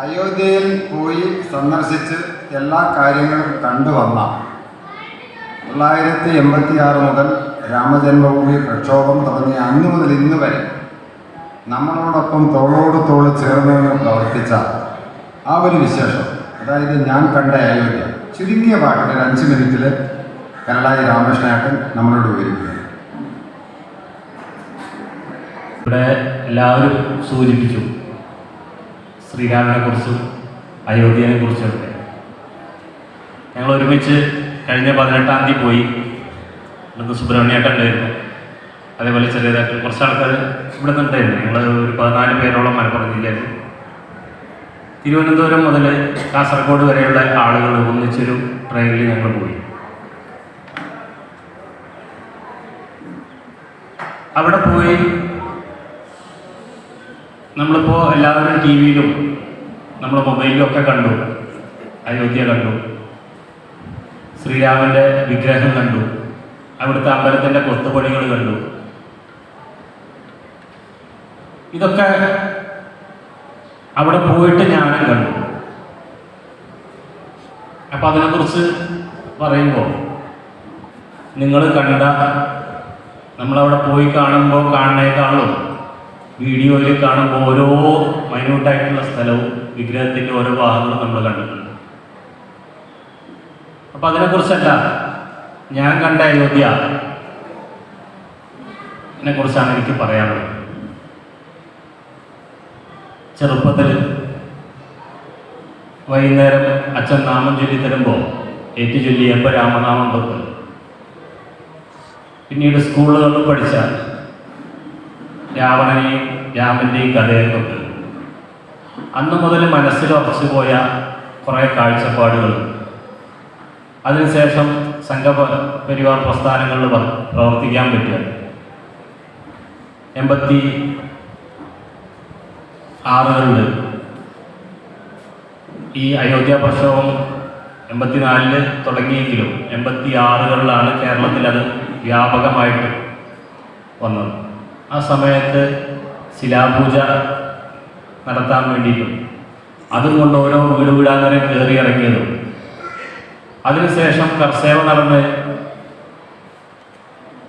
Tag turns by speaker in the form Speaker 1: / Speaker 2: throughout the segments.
Speaker 1: അയോധ്യയിൽ പോയി സന്ദർശിച്ച് എല്ലാ കാര്യങ്ങളും കണ്ടുവന്ന തൊള്ളായിരത്തി എൺപത്തി ആറ് മുതൽ രാമജന്മഭൂമി പ്രക്ഷോഭം തുടങ്ങിയ അന്ന് മുതൽ ഇന്ന് വരെ നമ്മളോടൊപ്പം തോളോട് തോൾ ചേർന്ന് പ്രവർത്തിച്ച ആ ഒരു വിശേഷം അതായത് ഞാൻ കണ്ട അയോധ്യ ചുരുങ്ങിയ പാട്ടിൽ അഞ്ച് മിനിറ്റിൽ കരളായി രാമകൃഷ്ണയാട്ടൻ നമ്മളോട് വിവരിക്കുന്നു.
Speaker 2: ഇവിടെ എല്ലാവരും സൂചിപ്പിച്ചു ശ്രീരാമനെ കുറിച്ചും അയോധ്യനെ കുറിച്ചൊക്കെ ഞങ്ങൾ ഒരുമിച്ച് കഴിഞ്ഞ പതിനെട്ടാം തീയതി പോയി. ഇവിടുന്ന് സുബ്രഹ്മണ്യേട്ടൻ ഉണ്ടായിരുന്നു. അതേപോലെ ചെറിയതായിട്ട് കുറച്ച് ആൾക്കാർ ഇവിടെ നിന്നുണ്ടായിരുന്നു ഞങ്ങൾ ഒരു പതിനാല് പേരോളം മലപ്പുറം ജില്ലയിൽ തിരുവനന്തപുരം മുതൽ കാസർഗോഡ് വരെയുള്ള ആളുകൾ ഒന്നിച്ചൊരു ട്രെയിനിൽ ഞങ്ങൾ പോയി. അവിടെ പോയി നമ്മളിപ്പോൾ എല്ലാവരും ടി വിയിലും നമ്മൾ മൊബൈലിലും ഒക്കെ കണ്ടു. അയോധ്യ കണ്ടു. ശ്രീരാമന്റെ വിഗ്രഹം കണ്ടു. അവിടുത്തെ അമ്പലത്തിന്റെ കൊത്തുപണികൾ കണ്ടു. ഇതൊക്കെ അവിടെ പോയിട്ട് ഞാനും കണ്ടു. അപ്പം അതിനെക്കുറിച്ച് പറയുമ്പോൾ നിങ്ങൾ കണ്ട നമ്മളവിടെ പോയി കാണുമ്പോൾ കാണുന്നേക്കാളും വീഡിയോയിൽ കാണുമ്പോൾ ഓരോ മൈന്യൂട്ടായിട്ടുള്ള സ്ഥലവും വിഗ്രഹത്തിന്റെ ഓരോ ഭാഗങ്ങളും നമ്മൾ കണ്ടിട്ടുണ്ട്. അപ്പം അതിനെക്കുറിച്ചല്ല ഞാൻ കണ്ട അയോധ്യ. കുറിച്ചാണ് എനിക്ക് പറയാനുള്ളത്. ചെറുപ്പത്തിൽ വൈകുന്നേരം അച്ഛൻ നാമം ചൊല്ലി തരുമ്പോൾ ഏറ്റു ചൊല്ലിയപ്പോൾ രാമനാമം തൊട്ട്. പിന്നീട് സ്കൂളുകളിൽ പഠിച്ച രാവണനെയും രാമന്റെയും കഥയൊക്കെ അന്ന് മുതൽ മനസ്സിൽ ഉറച്ചു പോയ കുറേ കാഴ്ചപ്പാടുകൾ. അതിനുശേഷം സംഘ പരിവാർ പ്രസ്ഥാനങ്ങളിൽ പ്ര- പ്രവർത്തിക്കാൻ പറ്റുക. എൺപത്തി ആറുകളിൽ ഈ അയോധ്യ പ്രക്ഷോഭം എൺപത്തിനാലിൽ തുടങ്ങിയെങ്കിലും എൺപത്തി ആറുകളിലാണ് കേരളത്തിൽ അത് വ്യാപകമായിട്ട് വന്നത്. ആ സമയത്ത് ശിലാപൂജ നടത്താൻ വേണ്ടിയിട്ടും അതും കൊണ്ട് ഓരോ വീട് വീടാങ്ങനെ കയറി ഇറങ്ങിയതും. അതിനുശേഷം കർസേവ നടന്ന്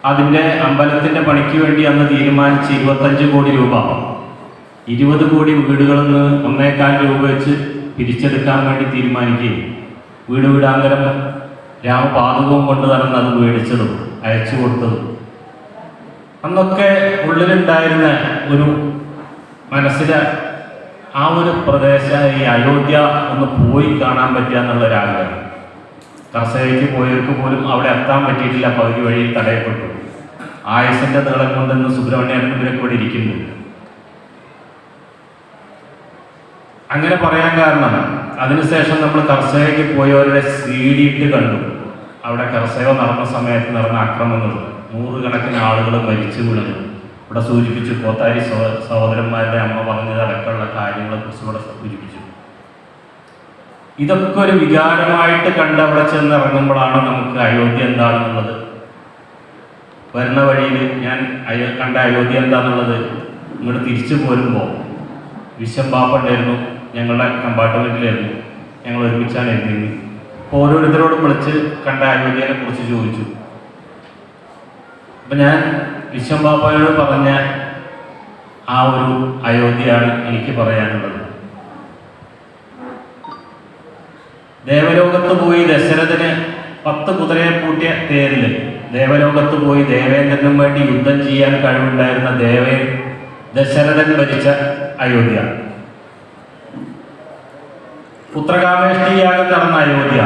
Speaker 2: അതിന്റെ അമ്പലത്തിന്റെ പണിക്ക് വേണ്ടി അന്ന് തീരുമാനിച്ച് ഇരുപത്തഞ്ച് കോടി രൂപ ഇരുപത് കോടി വീടുകളിൽ നിന്ന് ഒന്നേക്കാൽ രൂപ വെച്ച് പിരിച്ചെടുക്കാൻ വേണ്ടി തീരുമാനിക്കുകയും വീട് വീടാന്തരം രാമപാതകവും കൊണ്ട് നടന്ന് അത് മേടിച്ചതും അയച്ചു കൊടുത്തതും. അന്നൊക്കെ ഉള്ളിലുണ്ടായിരുന്ന ഒരു മനസ്സിലെ ആ ഒരു പ്രദേശ ഈ അയോധ്യ ഒന്ന് പോയി കാണാൻ പറ്റുക എന്നുള്ളൊരാഗ്രഹം. കർഷകയ്ക്ക് പോയവർക്ക് പോലും അവിടെ എത്താൻ പറ്റിയിട്ടില്ല പകുതി വഴി തടയപ്പെട്ടു. ആയുസിന്റെ നീളം കൊണ്ടെന്ന് സുബ്രഹ്മണ്യനും ഇവരെ കൂടെ ഇരിക്കുന്നു. അങ്ങനെ പറയാൻ കാരണം അതിനുശേഷം നമ്മൾ കർഷകയ്ക്ക് പോയവരുടെ സീഡിയിട്ട് കണ്ടു. അവിടെ കർസേവ നടന്ന സമയത്ത് നടന്ന ആക്രമണങ്ങൾ നൂറുകണക്കിന് ആളുകൾ മരിച്ചു വീണത് ഇവിടെ സൂചിപ്പിച്ചു കോത്താരി സഹോ- സഹോദരന്മാരുടെ അമ്മ പറഞ്ഞതടക്കമുള്ള കാര്യങ്ങളെ കുറിച്ച് ഇവിടെ സൂചിപ്പിച്ചു. ഇതൊക്കെ ഒരു വികാരമായിട്ട് കണ്ട് അവിടെ ചെന്ന് ഇറങ്ങുമ്പോഴാണ് നമുക്ക് അയോധ്യ എന്താണെന്നുള്ളത്. വരുന്ന വഴിയിൽ ഞാൻ അയോ കണ്ട അയോധ്യ എന്താണെന്നുള്ളത് ഇങ്ങോട്ട് തിരിച്ചു പോരുമ്പോൾ വിശ്വം പാപ്പുണ്ടായിരുന്നു ഞങ്ങളുടെ കമ്പാർട്ട്മെന്റിലായിരുന്നു ഞങ്ങൾ ഒരുമിച്ചാണ് ഇരുന്നത് അപ്പോൾ ഓരോരുത്തരോടും വിളിച്ച് കണ്ട അയോധ്യനെ കുറിച്ച് ചോദിച്ചു. അപ്പം ഞാൻ വിശ്വം ബാപ്പയോട് പറഞ്ഞ ആ ഒരു അയോധ്യയാണ് എനിക്ക് പറയാനുള്ളത്. ദേവലോകത്ത് പോയി ദശരഥന് പത്ത് കുതിരയെ പൂട്ടിയ തേരിൽ ദേവലോകത്ത് പോയി ദേവേന്ദ്രനും വേണ്ടി യുദ്ധം ചെയ്യാൻ കഴിവുണ്ടായിരുന്ന ദേവേ ദശരഥൻ ഭരിച്ച അയോധ്യ. പുത്രകാമേഷ്ടിയാകം നടന്ന അയോധ്യ.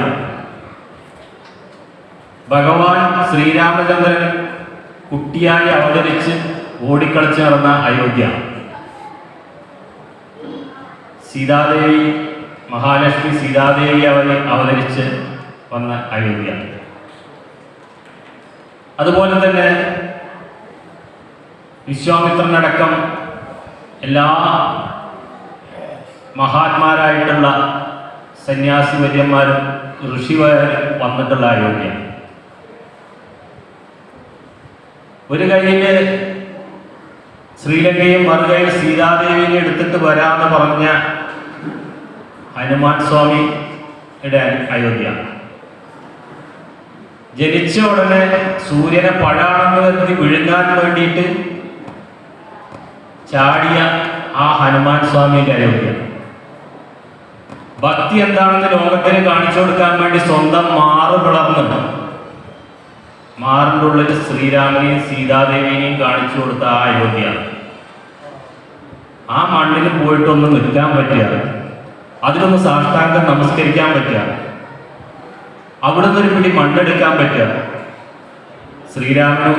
Speaker 2: ഭഗവാൻ ശ്രീരാമചന്ദ്രൻ കുട്ടിയായി അവതരിച്ച് ഓടിക്കളിച്ച് നടന്ന അയോധ്യ. സീതാദേവി മഹാലക്ഷ്മി സീതാദേവി അവരെ അവതരിച്ച് വന്ന അയോധ്യ. അതുപോലെ തന്നെ വിശ്വാമിത്രനടക്കം എല്ലാ മഹാത്മാരായിട്ടുള്ള സന്യാസി വര്യന്മാരും ഋഷിവരും വന്നിട്ടുള്ള അയോധ്യ. ഒരു കയ്യിൽ ശ്രീലങ്കയും മറുകയിൽ സീതാദേവിനെ എടുത്തിട്ട് വരാമെന്ന് പറഞ്ഞ ഹനുമാൻ സ്വാമിയുടെ അയോധ്യ. ജനിച്ച ഉടനെ സൂര്യനെ പഴാണെന്ന് കരുതി വിഴുങ്ങാൻ വേണ്ടിയിട്ട് ചാടിയ ആ ഹനുമാൻ സ്വാമിയുടെ അയോധ്യ. ഭക്തി എന്താണെന്ന് ലോകത്തിന് കാണിച്ചു കൊടുക്കാൻ വേണ്ടി സ്വന്തം മാറു പിളർന്ന് മാറിന്റെ ഉള്ളിൽ ശ്രീരാമനെയും സീതാദേവിനെയും കാണിച്ചു കൊടുത്ത ആ അയോധ്യ. ആ മണ്ണിൽ പോയിട്ടൊന്ന് നിൽക്കാൻ പറ്റുക അതിനൊന്ന് സാഷ്ടാംഗം നമസ്കരിക്കാൻ പറ്റുക അവിടെ ഒരു പിടി മണ്ണെടുക്കാൻ പറ്റുക ശ്രീരാമനും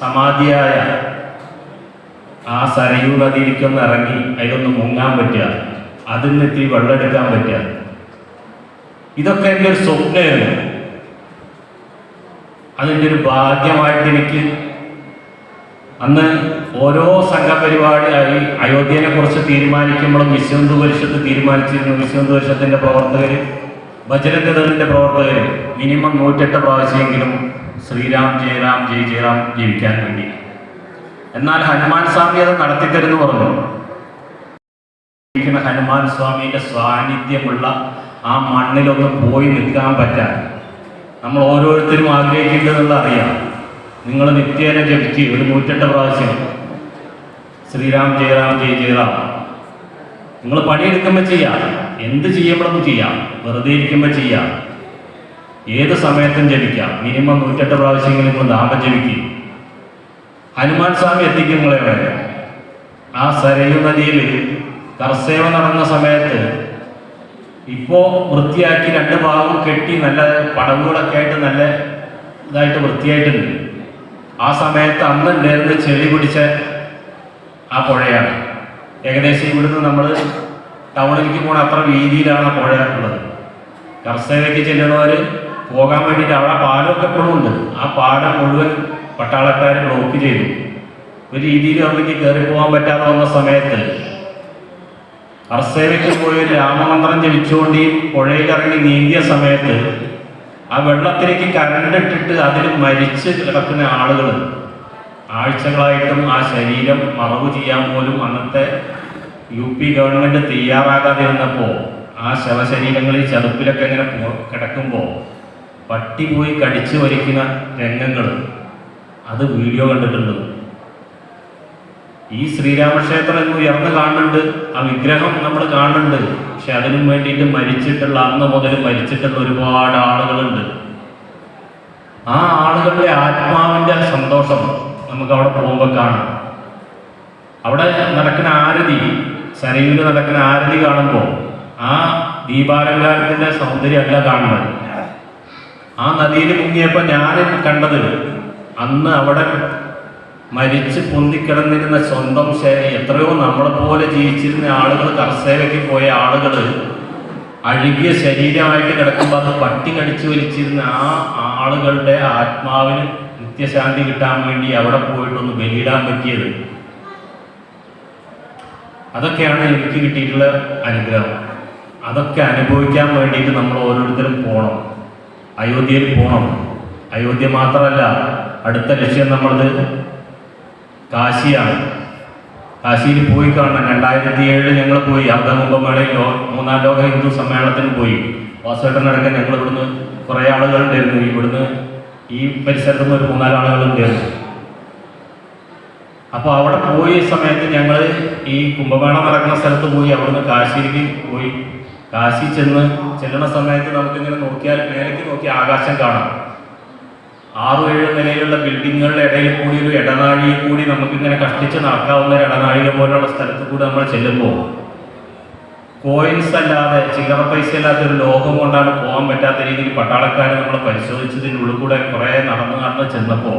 Speaker 2: സമാധിയായ ആ സരയൂ ഇറങ്ങി അതിലൊന്ന് മുങ്ങാൻ പറ്റുക അതിൽ നിന്ന് ഇത്തിരി വെള്ളമെടുക്കാൻ പറ്റുക ഇതൊക്കെ എന്റെ ഒരു സ്വപ്നമായിരുന്നു. അതിന്റെ ഒരു ഭാഗ്യമായിട്ട് എനിക്ക് അന്ന് ഓരോ സംഘപരിപാടിയായി അയോധ്യനെ കുറിച്ച് തീരുമാനിക്കുമ്പോഴും വിശ്വന്തു പരിഷത്ത് തീരുമാനിച്ചിരുന്നു. വിശ്വന്തു പരിഷത്തിന്റെ പ്രവർത്തകർ ഭജരംഗതളിന്റെ പ്രവർത്തകർ മിനിമം നൂറ്റെട്ട് പ്രാവശ്യമെങ്കിലും ശ്രീരാം ജയറാം ജയ് ജയറാം ജീവിക്കാൻ വേണ്ടി. എന്നാൽ ഹനുമാൻ സ്വാമി അത് നടത്തിത്തരുന്നു പറഞ്ഞു. ഹനുമാൻ സ്വാമിയുടെ സാന്നിധ്യമുള്ള ആ മണ്ണിലൊന്ന് പോയി നിൽക്കാൻ പറ്റാൻ നമ്മൾ ഓരോരുത്തരും ആഗ്രഹിക്കേണ്ടതെന്നുള്ള അറിയാം. നിങ്ങൾ നിത്യേന ജപിച്ച് ഒരു നൂറ്റെട്ട് പ്രാവശ്യം ശ്രീരാം ജയറാം ജയ ജയറാം. നിങ്ങൾ പണിയെടുക്കുമ്പോൾ ചെയ്യാം. എന്ത് ചെയ്യുമ്പോഴും ചെയ്യാം. വെറുതെ ഇരിക്കുമ്പോൾ ചെയ്യാം. ഏത് സമയത്തും ജപിക്കാം. മിനിമം നൂറ്റെട്ട് പ്രാവശ്യമെങ്കിലും നിങ്ങൾ നാമം ജപിക്കും. ഹനുമാൻ സ്വാമി എത്തിക്കും നിങ്ങളെ വേണ്ട ആ സരയു നദിയിൽ കർസേവ നടന്ന സമയത്ത് ഇപ്പോ വൃത്തിയാക്കി രണ്ട് ഭാഗവും കെട്ടി നല്ല പടവുകളൊക്കെ ആയിട്ട് നല്ല ഇതായിട്ട് വൃത്തിയായിട്ടുണ്ട്. ആ സമയത്ത് അന്ന് ഉണ്ടായിരുന്ന ചെളി പിടിച്ച ആ പുഴയാണ്. ഏകദേശം ഇവിടുന്ന് നമ്മൾ ടൗണിലേക്ക് പോണ അത്ര വീതിയിലാണ് ആ പുഴ ഉള്ളത്. കർസേവയ്ക്ക് ചെല്ലുന്നവർ പോകാൻ വേണ്ടിയിട്ട് അവിടെ പാലമൊക്കെ എപ്പോഴും ഉണ്ട്. ആ പാലം മുഴുവൻ പട്ടാളക്കാരെ ബ്ലോക്ക് ചെയ്തു. ഒരു രീതിയിൽ അവിടേക്ക് കയറി പോകാൻ പറ്റാതെ വന്ന സമയത്ത് അർസേവയ്ക്ക് പോയി രാമമന്ത്രം ജപിച്ചുകൊണ്ട് ഈ പുഴയിലിറങ്ങി നീന്തിയ സമയത്ത് ആ വെള്ളത്തിലേക്ക് കരണ്ടിട്ടിട്ട് അതിൽ മരിച്ച് കിടക്കുന്ന ആളുകൾ ആഴ്ചകളായിട്ടും ആ ശരീരം മറവ് ചെയ്യാൻ പോലും അന്നത്തെ യു പി ഗവൺമെന്റ് തയ്യാറാകാതെ ഇരുന്നപ്പോൾ ആ ശവശരീരങ്ങളിൽ ചതുപ്പിലൊക്കെ ഇങ്ങനെ കിടക്കുമ്പോൾ പട്ടി പോയി കടിച്ചു വലിക്കുന്ന രംഗങ്ങൾ അത് വീഡിയോ കണ്ടിട്ടുണ്ട്. ഈ ശ്രീരാമക്ഷേത്രം എന്ന് ഉയർന്ന് കാണുന്നുണ്ട് ആ വിഗ്രഹം നമ്മൾ കാണുന്നുണ്ട്. പക്ഷെ അതിനും വേണ്ടിയിട്ട് മരിച്ചിട്ടുള്ള അന്ന് മുതൽ മരിച്ചിട്ടുള്ള ഒരുപാട് ആളുകളുണ്ട്. ആ ആളുകളുടെ ആത്മാവിന്റെ സന്തോഷം നമുക്ക് അവിടെ പോകുമ്പോൾ കാണാം. അവിടെ നടക്കുന്ന ആരതി സരയിൽ നടക്കുന്ന ആരതി കാണുമ്പോൾ ആ ദീപാലങ്കാരത്തിന്റെ സൗന്ദര്യമല്ല കാണുന്നത്. ആ നദിയിൽ മുങ്ങിയപ്പോൾ ഞാൻ കണ്ടത് അന്ന് അവിടെ മരിച്ച് പൊന്തിക്കിടന്നിരുന്ന സ്വന്തം എത്രയോ നമ്മളെ പോലെ ജീവിച്ചിരുന്ന ആളുകൾ കർസേവയ്ക്ക് പോയ ആളുകൾ അഴുകിയ ശരീരമായിട്ട് കിടക്കുമ്പോൾ അത് പട്ടി കടിച്ചു വലിച്ചിരുന്ന ആ ആളുകളുടെ ആത്മാവിന് നിത്യശാന്തി കിട്ടാൻ വേണ്ടി അവിടെ പോയിട്ടൊന്ന് ബലിയിടാൻ പറ്റിയത്. അതൊക്കെയാണ് എനിക്ക് കിട്ടിയിട്ടുള്ള അനുഗ്രഹം. അതൊക്കെ അനുഭവിക്കാൻ വേണ്ടിയിട്ട് നമ്മൾ ഓരോരുത്തരും പോകണം അയോധ്യയിൽ പോകണം അയോധ്യ മാത്രമല്ല അടുത്ത ലക്ഷ്യം നമ്മളത് കാശിയാണ്. കാശിയിൽ പോയി കാണണം. രണ്ടായിരത്തി ഏഴിൽ ഞങ്ങൾ പോയി. അർദ്ധകുംഭമേളയിൽ ലോ മൂന്നാം ലോക ഹിന്ദു സമ്മേളനത്തിന് പോയി. വാസുവേട്ടനടക്കം ഞങ്ങൾ ഇവിടുന്ന് കുറേ ആളുകൾ ഉണ്ടായിരുന്നു ഇവിടുന്ന് ഈ പരിസരത്ത് നിന്ന് ഒരു മൂന്നാൽ ആളുകൾ ഉണ്ടായിരുന്നു അപ്പോൾ അവിടെ പോയ സമയത്ത് ഞങ്ങൾ ഈ കുംഭമേള നടക്കുന്ന സ്ഥലത്ത് പോയി. അവിടുന്ന് കാശിയിലേക്ക് പോയി. കാശി ചെന്ന് ചെല്ലുന്ന സമയത്ത് നമുക്കിങ്ങനെ നോക്കിയാൽ മേലേക്ക് നോക്കി ആകാശം കാണാം. ആറു ഏഴ് നിലയിലുള്ള ബിൽഡിങ്ങുകളുടെ ഇടയിൽ കൂടി ഒരു ഇടനാഴിയിൽ കൂടി നമുക്കിങ്ങനെ കഷ്ടിച്ച് നടക്കാവുന്ന ഒരു ഇടനാഴിക പോലുള്ള സ്ഥലത്ത് കൂടി നമ്മൾ ചെല്ലുമ്പോൾ കോയിൻസ് അല്ലാതെ ചില്ലറ പൈസ അല്ലാത്ത ഒരു ലോകം കൊണ്ടാണ് പോകാൻ പറ്റാത്ത രീതിയിൽ പട്ടാളക്കാരെ നമ്മൾ പരിശോധിച്ചതിന്റെ ഉള്ളിൽ കൂടെ കുറേ നടന്ന് നടന്ന് ചെന്നപ്പോൾ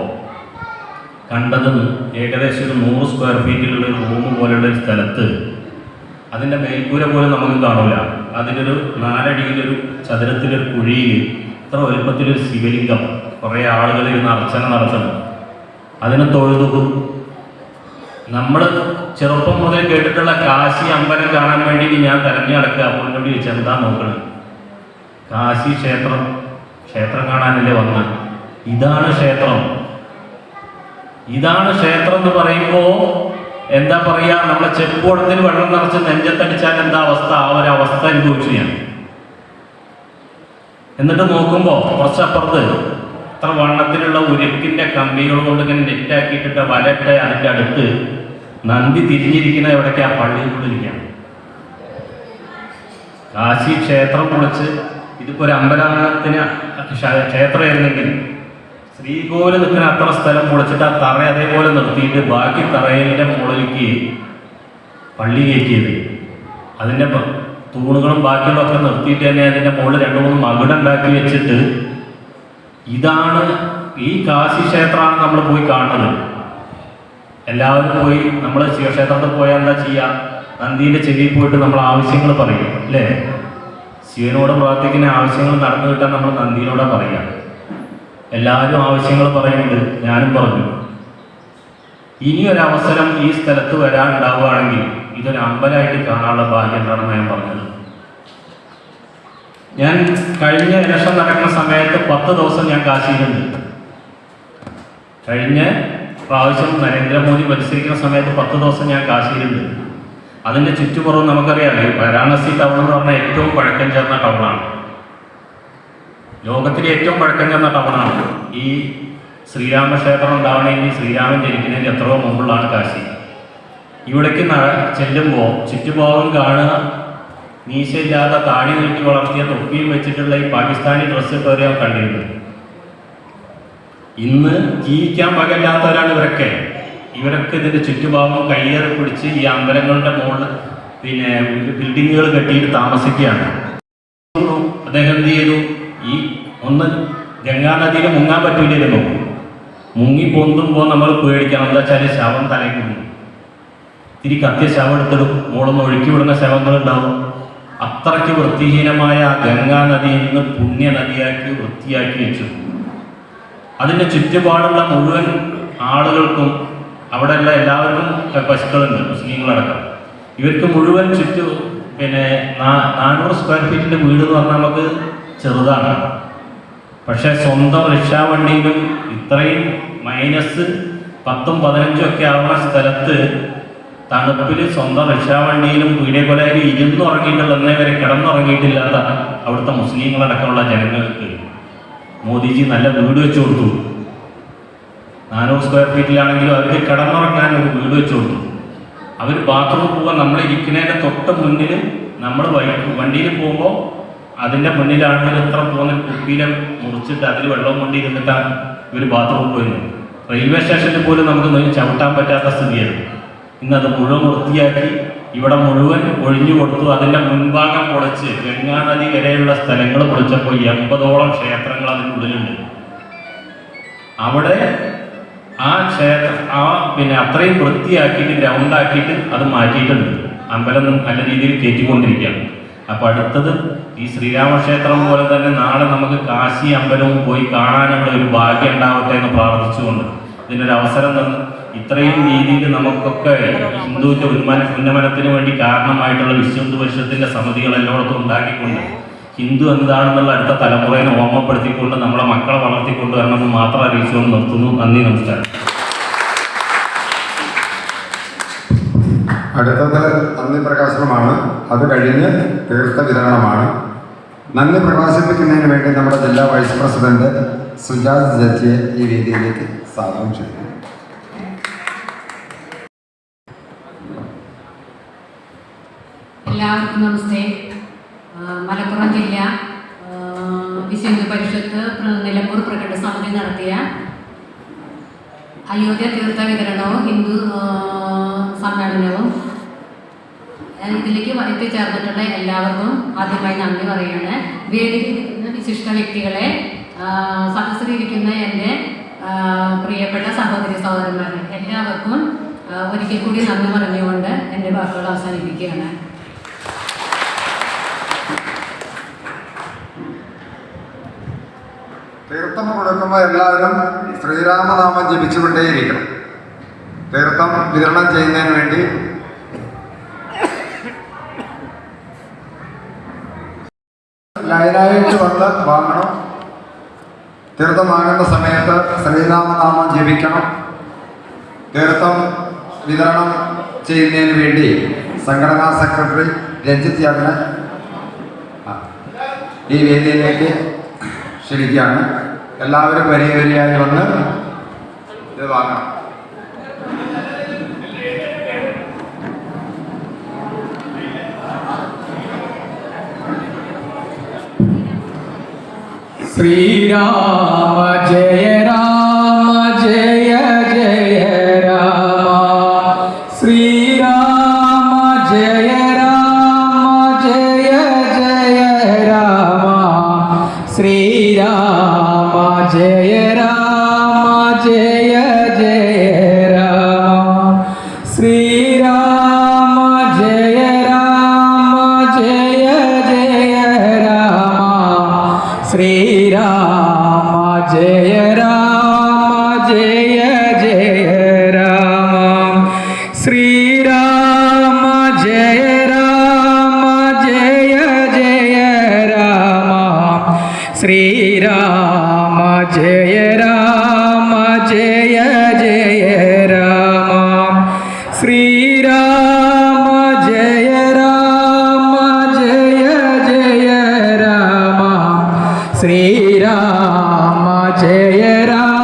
Speaker 2: കണ്ടത് ഏകദേശം ഒരു നൂറ് സ്ക്വയർ ഫീറ്റിലുള്ള ഒരു റൂം പോലുള്ള ഒരു സ്ഥലത്ത് അതിന്റെ മേൽക്കൂര പോലും നമുക്ക് കാണൂല. അതിനൊരു നാലടിയിലൊരു ചതുരത്തിലൊരു കുഴിയിൽ ഇത്ര വലുപ്പത്തിലൊരു ശിവലിംഗം കുറേ ആളുകൾ ഇരുന്ന് അർച്ചന നടത്തുന്നു. അതിനെ തൊഴുതും നമ്മൾ ചെറുപ്പം മുതൽ കേട്ടിട്ടുള്ള കാശി അമ്പലം കാണാൻ വേണ്ടി ഞാൻ തെരഞ്ഞു നടക്കുക. അപ്പോൾ എന്നോട് ചോദിച്ചു എന്താ നോക്കണം? കാശി ക്ഷേത്രം. ക്ഷേത്രം കാണാനല്ലേ വന്ന. ഇതാണ് ക്ഷേത്രം. ഇതാണ് ക്ഷേത്രം എന്ന് പറയുമ്പോൾ എന്താ പറയാ? നമ്മളെ ചെപ്പോടത്തിൽ വെള്ളം നിറച്ച് നെഞ്ചത്തടിച്ചാൽ എന്താ അവസ്ഥ? ആ ഒരു അവസ്ഥ അനുഭവിച്ചു ഞാൻ. എന്നിട്ട് നോക്കുമ്പോൾ കുറച്ചപ്പുറത്ത് ഇത്ര വണ്ണത്തിലുള്ള ഉരുക്കിന്റെ കമ്പികൾ കൊണ്ട് ഇങ്ങനെ നെറ്റാക്കിയിട്ടിട്ട് വലട്ടെ അതിന്റെ അടുത്ത് നന്ദി തിരിഞ്ഞിരിക്കുന്ന എവിടേക്ക് ആ പള്ളിയിലുള്ളിരിക്കുകയാണ് കാശി ക്ഷേത്രം പൊളിച്ച് ഇതിപ്പോൾ ഒരു അമ്പലത്തിന് ക്ഷ- ക്ഷേത്രമായിരുന്നെങ്കിൽ ശ്രീകോവിൽ നിൽക്കുന്ന അത്ര സ്ഥലം പൊളിച്ചിട്ട് ആ തറ അതേപോലെ നിർത്തിയിട്ട് ബാക്കി തറയിലെ മുകളിലേക്ക് പള്ളി കയറ്റിയത്. അതിന്റെ തൂണുകളും ബാക്കിയുള്ളതൊക്കെ നിർത്തിയിട്ട് തന്നെ അതിന്റെ മുകളിൽ രണ്ട് മൂന്ന് മകുടുണ്ടാക്കി വെച്ചിട്ട് ഇതാണ് ഈ കാശി ക്ഷേത്രമാണ് നമ്മൾ പോയി കാണുന്നത്. എല്ലാവരും പോയി നമ്മൾ ശിവക്ഷേത്രത്തിൽ പോയാൽ എന്താ ചെയ്യുക നന്ദീന്റെ ചെവിയിൽ പോയിട്ട് നമ്മൾ ആവശ്യങ്ങൾ പറയും അല്ലേ? ശിവനോട് പ്രാർത്ഥിക്കുന്ന ആവശ്യങ്ങൾ നടന്നു കിട്ടാൻ നമ്മൾ നന്ദിയിലൂടെ പറയുക എല്ലാവരും ആവശ്യങ്ങൾ പറയുന്നുണ്ട് ഞാനും പറഞ്ഞു. ഇനി ഒരു അവസരം ഈ സ്ഥലത്ത് വരാൻ ഉണ്ടാവുകയാണെങ്കിൽ ഇതൊരു അമ്പലമായിട്ട് കാണാനുള്ള ഭാഗ്യം എന്താണെന്ന് ഞാൻ പറഞ്ഞത്. ഞാൻ കഴിഞ്ഞ ഇലക്ഷൻ നടക്കുന്ന സമയത്ത് പത്ത് ദിവസം ഞാൻ കാശിയിലുണ്ട്. കഴിഞ്ഞ പ്രാവശ്യം നരേന്ദ്രമോദി മത്സരിക്കുന്ന സമയത്ത് പത്ത് ദിവസം ഞാൻ കാശിയിലുണ്ട്. അതിന്റെ ചുറ്റുപുറവും നമുക്കറിയാം വാരാണസി ടൗൺ എന്ന് പറഞ്ഞാൽ ഏറ്റവും പഴക്കം ചേർന്ന ടൗണാണ് ലോകത്തിലെ ഏറ്റവും പഴക്കം ചേർന്ന ടൗണാണ് ഈ ശ്രീരാമക്ഷേത്രം ഉണ്ടാവണമെങ്കിൽ ശ്രീരാമൻ ജനിക്കുന്നതിന് എത്രയോ മുമ്പുള്ളതാണ് കാശി. ഇവിടേക്ക് ചെല്ലുമ്പോൾ ചുറ്റുഭാഗം കാണുക. മീശയില്ലാത്ത താടി നീട്ടി വളർത്തിയ തൊപ്പിയും വെച്ചിട്ടുള്ള ഈ പാകിസ്ഥാനി ഡ്രസ്സ് ഇട്ടവരെ ഞാൻ കണ്ടിരുന്നു. ഇന്ന് ജീവിക്കാൻ പകല്ലാത്തവരാണ് ഇവരൊക്കെ. ഇവരൊക്കെ ഇതിന്റെ ചുറ്റുഭാഗം കയ്യേറി പിടിച്ച് ഈ അമ്പലങ്ങളുടെ മുകളിൽ പിന്നെ ബിൽഡിങ്ങുകൾ കെട്ടിയിട്ട് താമസിക്കുകയാണ്. അദ്ദേഹം എന്ത് ചെയ്തു? ഈ ഒന്ന് ഗംഗാ നദിയിൽ മുങ്ങാൻ പറ്റൂലിരുന്നു മുങ്ങി പൊന്തുമ്പോൾ നമ്മൾ പേടിക്കണം. എന്താ വെച്ചാൽ ശവം തലയിൽ കുടുങ്ങും തിരി കത്തിയ ശവം എടുത്തിടും മോളൊന്ന് ഒഴുക്കി വിടുന്ന ശവങ്ങളുണ്ടാവും. അത്രയ്ക്ക് വൃത്തിഹീനമായ ഗംഗാ നദിയിൽ നിന്ന് പുണ്യനദിയാക്കി വൃത്തിയാക്കി വെച്ചു അതിന്റെ ചുറ്റുപാടുള്ള മുഴുവൻ ആളുകൾക്കും അവിടെയുള്ള എല്ലാവർക്കും പശുക്കളുണ്ട് മുസ്ലിങ്ങളടക്കം. ഇവർക്ക് മുഴുവൻ ചുറ്റു പിന്നെ നാനൂറ് സ്ക്വയർ ഫീറ്റിന്റെ വീട് എന്ന് പറഞ്ഞാൽ നമുക്ക് ചെറുതാണ്. പക്ഷേ സ്വന്തം റിക്ഷാവണ്ടിയിലും ഇത്രയും മൈനസ് പത്തും പതിനഞ്ചും ഒക്കെ ആവുന്ന സ്ഥലത്ത് തണുപ്പിൽ സ്വന്തം രക്ഷാവണ്ടിയിലും വീടേ പോലെ ഇരുന്ന് ഇരുന്നുറങ്ങിയിട്ടുള്ള എന്നേ വരെ കിടന്നുറങ്ങിയിട്ടില്ലാത്ത അവിടുത്തെ മുസ്ലിങ്ങളടക്കമുള്ള ജനങ്ങൾക്ക് മോദിജി നല്ല വീട് വെച്ചു കൊടുത്തു. നാനൂറ് സ്ക്വയർ ഫീറ്റിലാണെങ്കിലും അവർക്ക് കിടന്നുറങ്ങാൻ ഒരു വീട് വെച്ചു കൊടുത്തു. അവർ ബാത്റൂമിൽ പോകാൻ നമ്മൾ ഇരിക്കുന്നതിന്റെ തൊട്ട് മുന്നിൽ നമ്മൾ വണ്ടിയിൽ പോകുമ്പോൾ അതിന്റെ മുന്നിലാണെങ്കിൽ ഇത്ര പോകുന്ന കുപ്പിയിലെ മുറിച്ചിട്ട് അതിൽ വെള്ളം കൊണ്ടിരുന്നിട്ടാണ് ഇവർ ബാത്റൂമിൽ പോയിരുന്നത്. റെയിൽവേ സ്റ്റേഷനിൽ പോലും നമുക്ക് ചവിട്ടാൻ പറ്റാത്ത സ്ഥിതിയായിരുന്നു. ഇന്ന് അത് മുഴുവൻ വൃത്തിയാക്കി ഇവിടെ മുഴുവൻ ഒഴിഞ്ഞു കൊടുത്തു. അതിന്റെ മുൻഭാഗം പൊളിച്ച് ഗംഗാ നദി വരെയുള്ള സ്ഥലങ്ങൾ പൊളിച്ചപ്പോൾ എൺപതോളം ക്ഷേത്രങ്ങൾ അതിനുള്ളിലുണ്ട് അവിടെ ആ ക്ഷേത്ര ആ പിന്നെ അത്രയും വൃത്തിയാക്കിയിട്ട് ഗ്രൗണ്ടാക്കിയിട്ട് അത് മാറ്റിയിട്ടുണ്ട്. അമ്പലം നല്ല രീതിയിൽ കയറ്റിക്കൊണ്ടിരിക്കുകയാണ്. അപ്പോൾ അടുത്തത് ഈ ശ്രീരാമക്ഷേത്രം പോലെ തന്നെ നാളെ നമുക്ക് കാശി അമ്പലവും പോയി കാണാനുള്ള ഒരു ഭാഗ്യം ഉണ്ടാവട്ടെ എന്ന് പ്രാർത്ഥിച്ചുകൊണ്ട് ഇതിനൊരു അവസരം തന്ന് ഇത്രയും രീതിയിൽ നമുക്കൊക്കെ ഹിന്ദുവിന്റെ ഉന്മന ഉന്നമനത്തിന് വേണ്ടി കാരണമായിട്ടുള്ള വിശ്വഹിന്ദു പരിഷത്തിന്റെ സമിതികൾ എല്ലായിടത്തും ഉണ്ടാക്കിക്കൊണ്ട് ഹിന്ദു എന്താണെന്നുള്ള അടുത്ത തലമുറയെ ഓർമ്മപ്പെടുത്തിക്കൊണ്ട് നമ്മളെ മക്കളെ വളർത്തിക്കൊണ്ട് വരണമെന്ന് മാത്രം അറിയിച്ചുകൊണ്ട് നിർത്തുന്നു. നന്ദി നമസ്കാരം.
Speaker 1: അടുത്തത് നന്ദി പ്രകാശനമാണ്. അത് കഴിഞ്ഞ് തീർത്ഥ വിതരണമാണ്. നന്ദി പ്രകാശിപ്പിക്കുന്നതിന് വേണ്ടി നമ്മുടെ ജില്ലാ വൈസ് പ്രസിഡന്റ് സുജാത് ജഡ്ജിയെ ഈ വേദിയിലേക്ക് സ്വാഗതം ചെയ്യുന്നു.
Speaker 3: എല്ലാവർക്കും നമസ്തേ. മലപ്പുറം ജില്ല വിശ്വഹിന്ദു പരിഷത്ത് പ്ര- നിലമ്പൂർ പ്രകടന സമിതി നടത്തിയ അയോധ്യ തീർത്ഥ വിതരണവും ഹിന്ദു സമ്മേളനവും ഇതിലേക്ക് എത്തിച്ചേർന്നിട്ടുള്ള എല്ലാവർക്കും ആദ്യമായി നന്ദി പറയുകയാണ്. വേദിയിലിരിക്കുന്ന വിശിഷ്ട വ്യക്തികളെ സദസ്സിലിരിക്കുന്ന എന്റെ പ്രിയപ്പെട്ട സഹോദരി സഹോദരന്മാരെ എല്ലാവർക്കും ഒരിക്കൽ കൂടി നന്ദി പറഞ്ഞുകൊണ്ട് എന്റെ വാക്കുകൾ അവസാനിപ്പിക്കുകയാണ്.
Speaker 1: തീർത്ഥം കൊടുക്കുമ്പോൾ എല്ലാവരും ശ്രീരാമനാമം ജപിച്ചുകൊണ്ടേയിരിക്കണം. തീർത്ഥം വിതരണം ചെയ്യുന്നതിന് വേണ്ടി. ലൈനായിട്ട് വന്ന് വാങ്ങണം. തീർത്ഥം വാങ്ങുന്ന സമയത്ത് ശ്രീരാമനാമം ജപിക്കണം. തീർത്ഥം വിതരണം ചെയ്യുന്നതിന് വേണ്ടി സംഘടനാ സെക്രട്ടറി രഞ്ജിത്ത് യാദവിനെ ഈ വേദിയിലേക്ക് ക്ഷണിക്കുകയാണ്. എല്ലാവരും വലിയ വരിയായി വന്ന് ഇത് വാങ്ങണം.
Speaker 4: Sreerama ജയരാ Sri Ram. श्री राम जय Ram.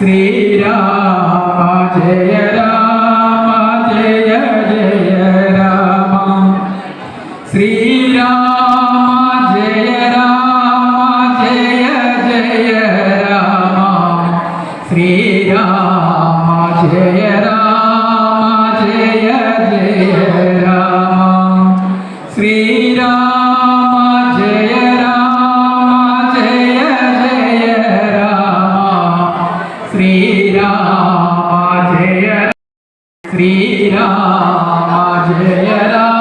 Speaker 4: Shri Rama Jaya Rama Sreerama Jaya Sreerama Jaya Rama